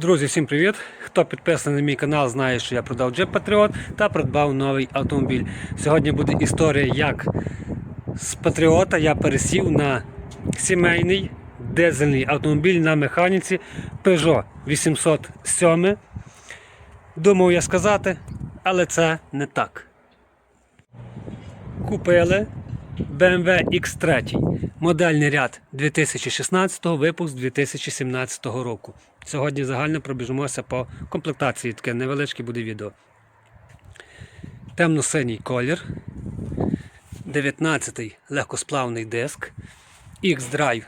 Друзі, всім привіт! Хто підписаний на мій канал, знає, що я продав Jeep Patriot та придбав новий автомобіль. Сьогодні буде історія, як з Патріота я пересів на сімейний дизельний автомобіль на механіці Peugeot 807. Думав я сказати, але це не так. Купили BMW X3, модельний ряд 2016, випуск 2017 року. Сьогодні загально пробіжимося по комплектації, таке невеличке буде відео. Темно-синій колір, 19-й легкосплавний диск, X-Drive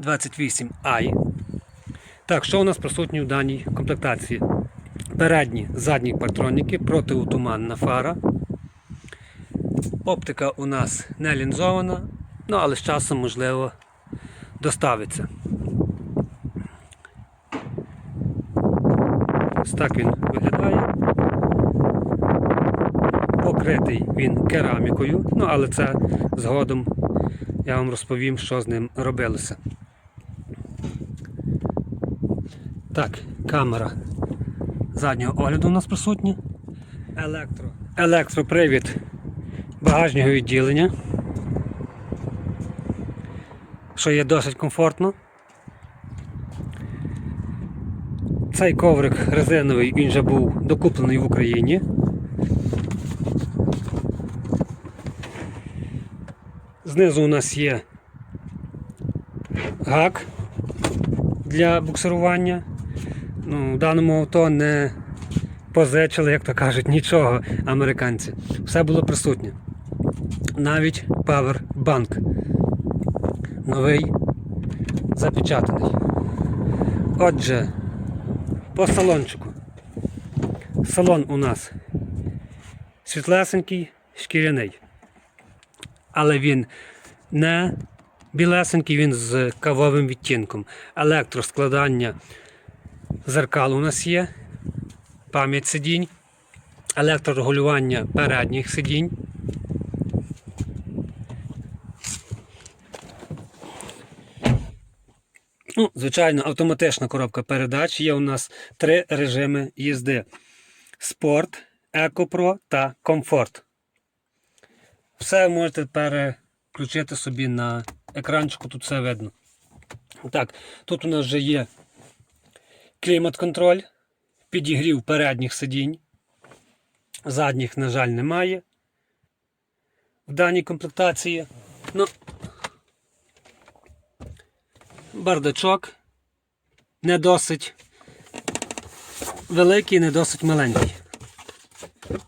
28i. Так, що у нас присутні в даній комплектації? Передні, задні партроніки, протиутуманна фара. Оптика у нас не лінзована, ну але з часом, можливо, доставиться. Ось так він виглядає. Покритий він керамікою, ну але це згодом я вам розповім, що з ним робилося. Так, камера заднього огляду у нас присутня. Електро. Електропривід багажнього відділення, що є досить комфортно. Цей коврик резиновий, він вже був докуплений в Україні. Знизу у нас є гак для буксирування. Ну, в даному авто не позичили, як то кажуть, нічого американці. Все було присутнє. Навіть павербанк. Новий запечатаний. Отже, по салончику. Салон у нас світлесенький, шкіряний. Але він не білесенький, він з кавовим відтінком. Електроскладання зеркал у нас є, пам'ять сидінь, електрорегулювання передніх сидінь. Ну, звичайно, автоматична коробка передач. Є у нас три режими їзди: Спорт, Екопро та Комфорт. Все можете переключити собі на екранчику, тут все видно. Так, тут у нас вже є клімат-контроль, підігрів передніх сидінь. Задніх, на жаль, немає. В даній комплектації. Ну, бардачок не досить великий, не досить маленький.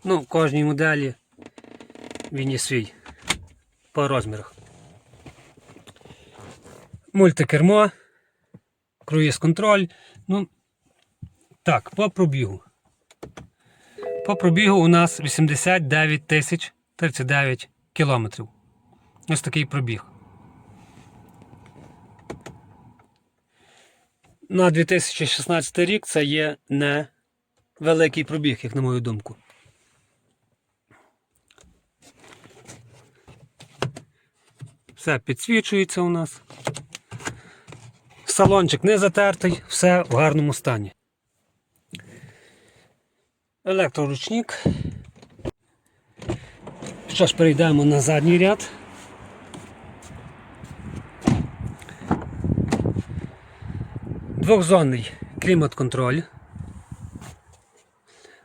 Ну, в кожній моделі він є свій по розмірах. Мультикермо, круїз контроль. Ну, так, по пробігу. По пробігу у нас 89 тисяч 39 кілометрів. Ось такий пробіг. На 2016 рік це є не великий пробіг, як на мою думку. Все підсвічується у нас. Салончик не затертий, все в гарному стані. Електроручник. Що ж, перейдемо на задній ряд. Двохзонний клімат-контроль.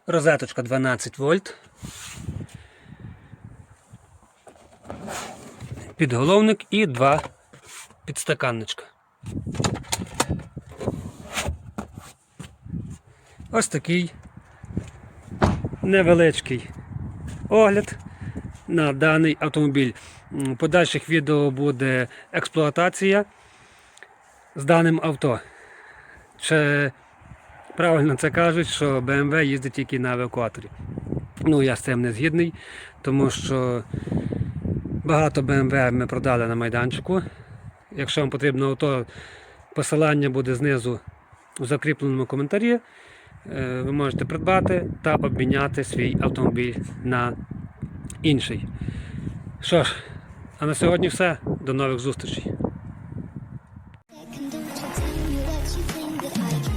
Розеточка 12 вольт. Підголовник і два підстаканничка. Ось такий невеличкий огляд на даний автомобіль. В подальших відео буде експлуатація з даним авто. Чи правильно це кажуть, що BMW їздить тільки на евакуаторі. Ну, я з цим не згідний, тому що багато BMW ми продали на майданчику. Якщо вам потрібно авто, посилання буде знизу у закріпленому коментарі. Е, Ви можете придбати та обміняти свій автомобіль на інший. Що ж, а на сьогодні все. До нових зустрічей. Do you think that I can?